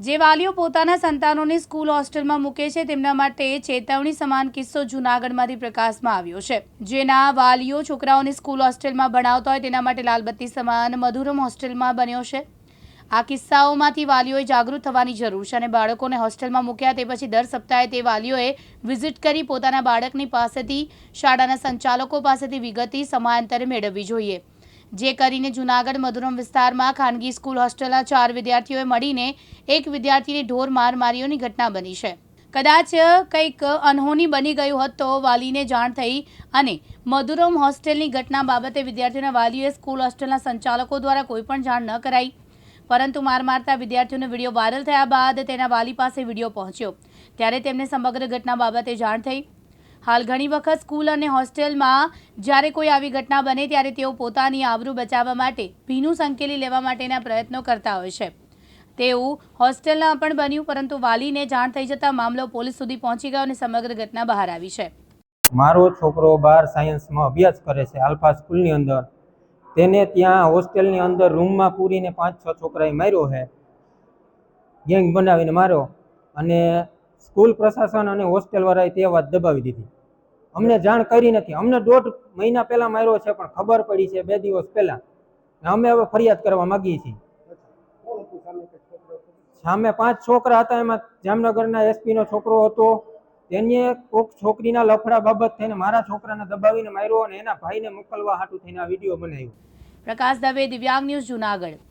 જે વાલીઓ પોતાના સંતાનોને સ્કૂલ હોસ્ટેલમાં મૂકે છે, તેમના માટે ચેતવણી સમાન કિસ્સો જૂનાગઢમાંથી પ્રકાશમાં આવ્યો છે. જેના વાલીઓ છોકરાઓને સ્કૂલ હોસ્ટેલમાં ભણાવતા હોય તેના માટે લાલબત્તી સમાન મધુરમ હોસ્ટેલમાં બન્યો છે. આ કિસ્સાઓમાંથી વાલીઓએ જાગૃત થવાની જરૂર છે અને બાળકોને હોસ્ટેલમાં મૂક્યા તે પછી દર સપ્તાહે તે વાલીઓએ વિઝિટ કરી પોતાના બાળકની પાસેથી શાળાના સંચાલકો પાસેથી વિગતી સમયાંતરે મેળવવી જોઈએ. જે કરીને જૂનાગઢ મધુરમ વિસ્તારમાં ખાનગી સ્કૂલ હોસ્ટેલના ચાર વિદ્યાર્થીઓએ મળીને એક વિદ્યાર્થીને ઢોર માર મારીઓની ઘટના બની છે. કદાચ કંઈક અનહોની બની ગયું હોત તો વાલીને જાણ થઈ અને મધુરમ હોસ્ટેલની ઘટના બાબતે વિદ્યાર્થીઓના વાલીઓએ સ્કૂલ હોસ્ટેલના સંચાલકો દ્વારા કોઈ પણ જાણ ન કરાઈ. પરંતુ માર મારતા વિદ્યાર્થીઓનો વીડિયો વાયરલ થયા બાદ તેના વાલી પાસે વીડિયો પહોંચ્યો. ત્યારે તેમને સમગ્ર ઘટના બાબતે જાણ થઈ. હાલ ઘણી વખત સ્કૂલ અને હોસ્ટેલમાં જ્યારે કોઈ આવી ઘટના બને ત્યારે તેઓ પોતાની આબરૂ બચાવવા માટે ભીનું સંકેલી લેવા માટેના પ્રયત્નો કરતા હોય છે. તેવું હોસ્ટેલના પણ બન્યું, પરંતુ વાલીને જાણ થઈ જતાં મામલો પોલીસ સુધી પહોંચી ગયો અને સમગ્ર ઘટના બહાર આવી છે. મારો છોકરો બાર સાયન્સમાં અભ્યાસ કરે છે, આલ્ફા સ્કૂલની અંદર. તેને ત્યાં હોસ્ટેલની અંદર રૂમમાં પૂરીને પાંચ, છ છોકરાએ માર્યો છે. ગેંગ બનાવીને માર્યો અને સ્કૂલ પ્રશાસન અને હોસ્ટેલવાળાએ તે વાત દબાવી દીધી. અમને જાણ કરી નથી. અમને દોઢ મહિના પહેલાં માર્યો છે, પણ ખબર પડી છે બે દિવસ પહેલાં. અમે હવે ફરિયાદ કરવા માગીએ છીએ. સામે પાંચ છોકરા હતા, એમાં જામનગરના એસપીનો છોકરો હતો. તેને કોક છોકરીના લફડા બાબત થઈને મારા છોકરાને દબાવીને માર્યો અને એના ભાઈને મોકલવા હાટું થઈને આ વીડિયો બનાવ્યો. પ્રકાશ દવે દિવ્યાંગ ન્યૂઝ જૂનાગઢ.